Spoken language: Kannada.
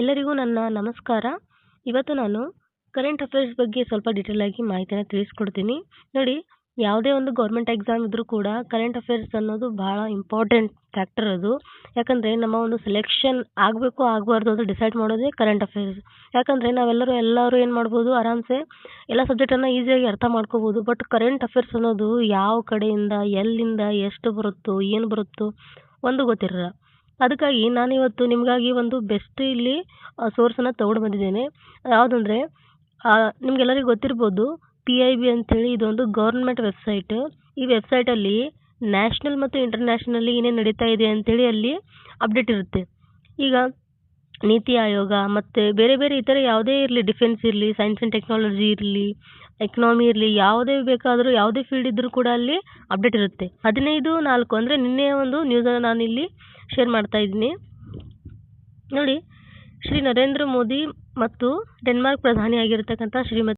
ಎಲ್ಲರಿಗೂ ನನ್ನ ನಮಸ್ಕಾರ. ಇವತ್ತು ನಾನು ಕರೆಂಟ್ ಅಫೇರ್ಸ್ ಬಗ್ಗೆ ಸ್ವಲ್ಪ ಡೀಟೇಲ್ ಆಗಿ ಮಾಹಿತಿನ ತಿಳಿಸ್ಕೊಡ್ತೀನಿ. ನೋಡಿ, ಯಾವುದೇ ಒಂದು ಗೌರ್ಮೆಂಟ್ ಎಕ್ಸಾಮ್ ಇದ್ದರೂ ಕೂಡ ಕರೆಂಟ್ ಅಫೇರ್ಸ್ ಅನ್ನೋದು ಭಾಳ ಇಂಪಾರ್ಟೆಂಟ್ ಫ್ಯಾಕ್ಟರ್ ಅದು. ಯಾಕಂದರೆ ನಮ್ಮ ಒಂದು ಸೆಲೆಕ್ಷನ್ ಆಗಬೇಕು ಆಗಬಾರ್ದು ಅಂತ ಡಿಸೈಡ್ ಮಾಡೋದೇ ಕರೆಂಟ್ ಅಫೇರ್ಸ್ ಯಾಕಂದರೆ ನಾವೆಲ್ಲರೂ ಎಲ್ಲರೂ ಏನು ಮಾಡ್ಬೋದು, ಆರಾಮ್ಸೆ ಎಲ್ಲ ಸಬ್ಜೆಕ್ಟನ್ನು ಈಸಿಯಾಗಿ ಅರ್ಥ ಮಾಡ್ಕೋಬೋದು. ಬಟ್ ಕರೆಂಟ್ ಅಫೇರ್ಸ್ ಅನ್ನೋದು ಯಾವ ಕಡೆಯಿಂದ, ಎಲ್ಲಿಂದ, ಎಷ್ಟು ಬರುತ್ತೋ, ಏನು ಬರುತ್ತೋ, ಒಂದು ಗೊತ್ತಿರಲ್ಲ. ಅದಕ್ಕಾಗಿ ನಾನಿವತ್ತು ನಿಮಗಾಗಿ ಒಂದು ಬೆಸ್ಟ್ ಇಲ್ಲಿ ಸೋರ್ಸನ್ನು ತೊಗೊಂಡು ಬಂದಿದ್ದೇನೆ. ಯಾವುದಂದರೆ ನಿಮಗೆಲ್ಲರಿಗೂ ಗೊತ್ತಿರ್ಬೋದು ಪಿ ಐ ಬಿ ಅಂಥೇಳಿ ಇದೊಂದು ಗೌರ್ಮೆಂಟ್ ವೆಬ್ಸೈಟ್ ಈ ವೆಬ್ಸೈಟಲ್ಲಿ ನ್ಯಾಷನಲ್ ಮತ್ತು ಇಂಟರ್ನ್ಯಾಷನಲ್ಲಿ ಏನೇನು ನಡೀತಾ ಇದೆ ಅಂಥೇಳಿ ಅಲ್ಲಿ ಅಪ್ಡೇಟ್ ಇರುತ್ತೆ. ಈಗ ನೀತಿ ಆಯೋಗ ಮತ್ತು ಬೇರೆ ಬೇರೆ ಇತರ ಯಾವುದೇ ಇರಲಿ ಡಿಫೆನ್ಸ್ ಇರಲಿ ಸೈನ್ಸ್ ಆ್ಯಂಡ್ ಟೆಕ್ನಾಲಜಿ ಇರಲಿ ಎಕನಾಮಿ ಇರಲಿ, ಯಾವುದೇ ಬೇಕಾದರೂ ಯಾವುದೇ ಫೀಲ್ಡ್ ಇದ್ದರೂ ಕೂಡ ಅಲ್ಲಿ ಅಪ್ಡೇಟ್ ಇರುತ್ತೆ. ಹದಿನೈದು, ನಾಲ್ಕು ಅಂದರೆ ನಿನ್ನೆ ಒಂದು ನ್ಯೂಸನ್ನು ಇಲ್ಲಿ ಶೇರ್ ಮಾಡ್ತಾ ಇದ್ದೀನಿ. ನೋಡಿ, ಶ್ರೀ ನರೇಂದ್ರ ಮೋದಿ ಮತ್ತು ಡೆನ್ಮಾರ್ಕ್ ಪ್ರಧಾನಿಯಾಗಿರ್ತಕ್ಕಂಥ ಶ್ರೀಮತಿ